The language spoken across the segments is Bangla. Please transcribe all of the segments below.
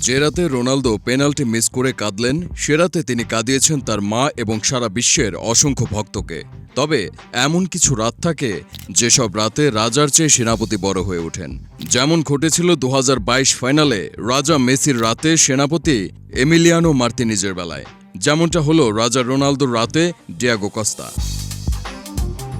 যে রাতে রোনালদো পেনাল্টি মিস করে কাঁদলেন, সে রাতে তিনি কাঁদিয়েছেন তার মা এবং সারা বিশ্বের অসংখ্য ভক্তকে। তবে এমন কিছু রাত থাকে যেসব রাতে রাজার চেয়ে সেনাপতি বড় হয়ে ওঠেন। যেমন ঘটেছিল দু হাজার বাইশ ফাইনালে রাজা মেসির রাতে সেনাপতি এমিলিয়ানো মার্তিনিজের বেলায়। যেমনটা হলো রাজা রোনালদোর রাতে ডিয়াগো কস্তা।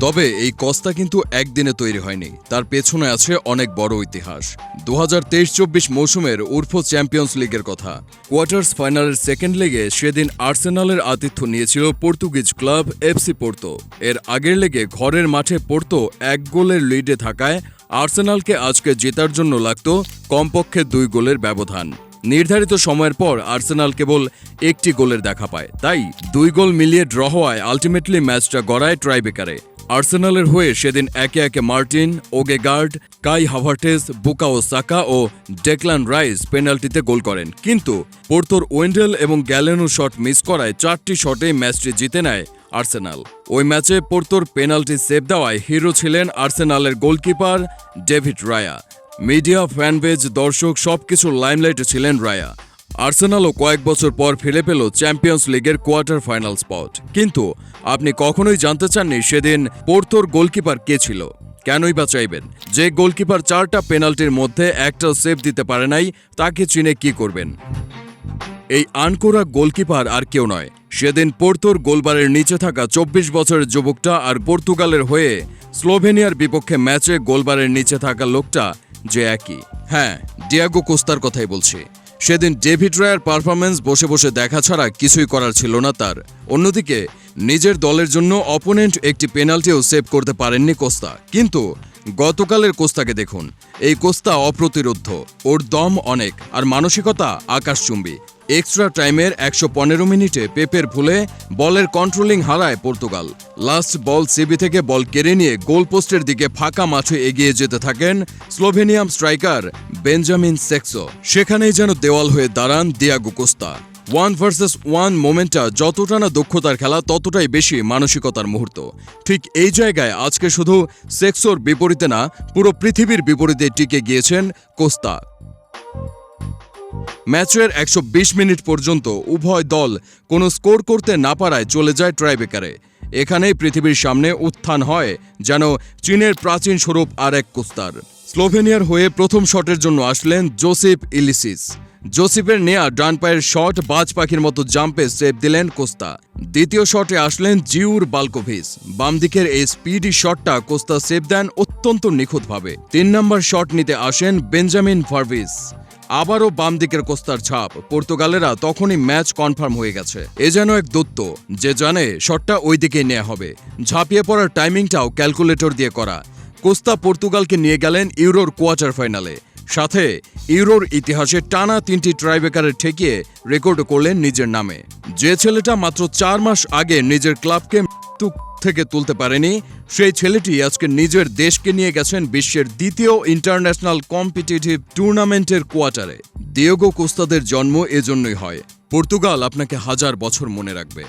তবে এই কস্তা কিন্তু একদিনে তৈরি হয়নি। তার পেছনে আছে অনেক বড় ইতিহাস। দু হাজার তেইশ চব্বিশ মৌসুমের উর্ফো চ্যাম্পিয়ন্স লিগের কথা। কোয়ার্টার্স ফাইনালের সেকেন্ড লেগে সেদিন আর্সেনালের আতিথ্য নিয়েছিল পর্তুগিজ ক্লাব এফসি পোর্তো। এর আগের লেগে ঘরের মাঠে পোর্তো এক গোলের লিডে থাকায় আর্সেনালকে আজকে জেতার জন্য লাগত কমপক্ষে দুই গোলের ব্যবধান। নির্ধারিত সময়ের পর আর্সেনাল কেবল একটি গোলের দেখা পায়। তাই দুই গোল মিলিয়ে ড্র হওয়ায় আলটিমেটলি ম্যাচটা গড়ায় ট্রাইবেকারে। আর্সেনালের হয়ে সেদিন একে একে Martin, Odegaard, Kai Havertz Bukayo Saka ও ডেকলান রাইস পেনাল্টিতে গোল করেন। কিন্তু পোর্তোর ওয়েন্ডেল এবং গ্যালেনো শট মিস করায় চারটি শটে ম্যাচটি জিতে নেয় আর্সেনাল। ওই ম্যাচে পোর্তোর পেনাল্টি সেভ দেওয়ায় হিরো ছিলেন আর্সেনালের goalkeeper David Raya. Media, fanbase, দর্শক সবকিছু লাইমলাইটে ছিলেন রায়া। আর্সেনালও কয়েক বছর পর ফিরে পেল চ্যাম্পিয়ন্স লিগের কোয়ার্টার ফাইনাল স্পট। কিন্তু আপনি কখনোই জানতে চাননি সেদিন পোর্তোর গোলকিপার কে ছিল। কেনই বা চাইবেন? যে গোলকিপার চারটা পেনাল্টির মধ্যে একটাও সেভ দিতে পারে নাই, তাকে চিনে কি করবেন? এই আনকোরা গোলকিপার আর কেউ নয়। সেদিন পোর্তোর গোলবারের নিচে থাকা চব্বিশ বছরের যুবকটা আর পর্তুগালের হয়ে স্লোভেনিয়ার বিপক্ষে ম্যাচে গোলবারের নিচে থাকা লোকটা যে একই। হ্যাঁ ডিয়াগো কোস্তার কথাই বলছি। সেদিন ডেভিড রায়ার পারফরমেন্স বসে বসে দেখা ছাড়া কিছুই করার ছিল না তার। অন্যদিকে, নিজের দলের জন্য অপোনেন্ট একটি পেনাল্টিও সেভ করতে পারেননি কোস্তা কিন্তু, গতকালের কোস্তাকে দেখুন। এই কোস্তা অপ্রতিরোধ্য ওর দম অনেক, আর মানসিকতা আকাশচুম্বী। এক্সট্রা টাইমের একশো পনেরো মিনিটে পেপের ভুলে বলের কন্ট্রোলিং হারায় পর্তুগাল। লাস্ট বল সিবি থেকে বল কেড়ে নিয়ে গোল পোস্টের দিকে ফাঁকা মাঠে এগিয়ে যেতে থাকেন স্লোভেনিয়াম স্ট্রাইকার বেঞ্জামিন সেক্সো। সেখানেই যেন দেওয়াল হয়ে দাঁড়ান Diogo Costa. One versus one মোমেন্টটা যতটা না দক্ষতার খেলা, ততটাই বেশি মানসিকতার মুহূর্ত। ঠিক এই জায়গায় আজকে শুধু সেক্সোর বিপরীতে না, পুরো পৃথিবীর বিপরীতে টিকে গিয়েছেন কোস্তা। ম্যাচের একশো বিশ মিনিট পর্যন্ত উভয় দল কোনো স্কোর করতে না পারায় চলে যায় ট্রাইবেকারে এখানেই পৃথিবীর সামনে উত্থান হয় যেন চীনের প্রাচীন স্বরূপ আর এক কোস্তার। স্লোভেনিয়ার হয়ে প্রথম শটের জন্য আসলেন জোসেফ ইলিসিস। জোসেফের নেয়া ডান পায়ের শট বাজ পাখির মতো জাম্পে সেভ দিলেন কোস্তা। দ্বিতীয় শটে আসলেন জিউর বালকোভিস। বাম দিকের এই স্পিডি শটটা কোস্তা সেভ দেন অত্যন্ত নিখুঁতভাবে। তিন নম্বর শট নিতে আসেন বেঞ্জামিন ফার্ভিস আবারও বাম দিকের কোস্তার ছাপ। পর্তুগালেরা তখনই ম্যাচ কনফার্ম হয়ে গেছে। এ যেন এক দত্ত যে জানে শটটা ওই দিকেই নেওয়া হবে। ঝাঁপিয়ে পড়ার টাইমিংটাও ক্যালকুলেটর দিয়ে করা। কোস্তা পর্তুগালকে নিয়ে গেলেন ইউরোর কোয়ার্টার ফাইনালে। সাথে ইউরোর ইতিহাসে টানা তিনটি ট্রাইবেকারের ঠেকিয়ে রেকর্ড করলেন নিজের নামে। যে ছেলেটা মাত্র চার মাস আগে নিজের ক্লাবকে থেকে তুলতে পারেনি। সেই ছেলেটি আজকে নিজের দেশকে নিয়ে গেছেন বিশ্বের দ্বিতীয় ইন্টারন্যাশনাল কম্পিটিটিভ টুর্নামেন্টের কোয়ার্টারে দিয়েগো কোস্তাদের জন্ম এজন্যই হয়। পর্তুগাল আপনাকে হাজার বছর মনে রাখবে।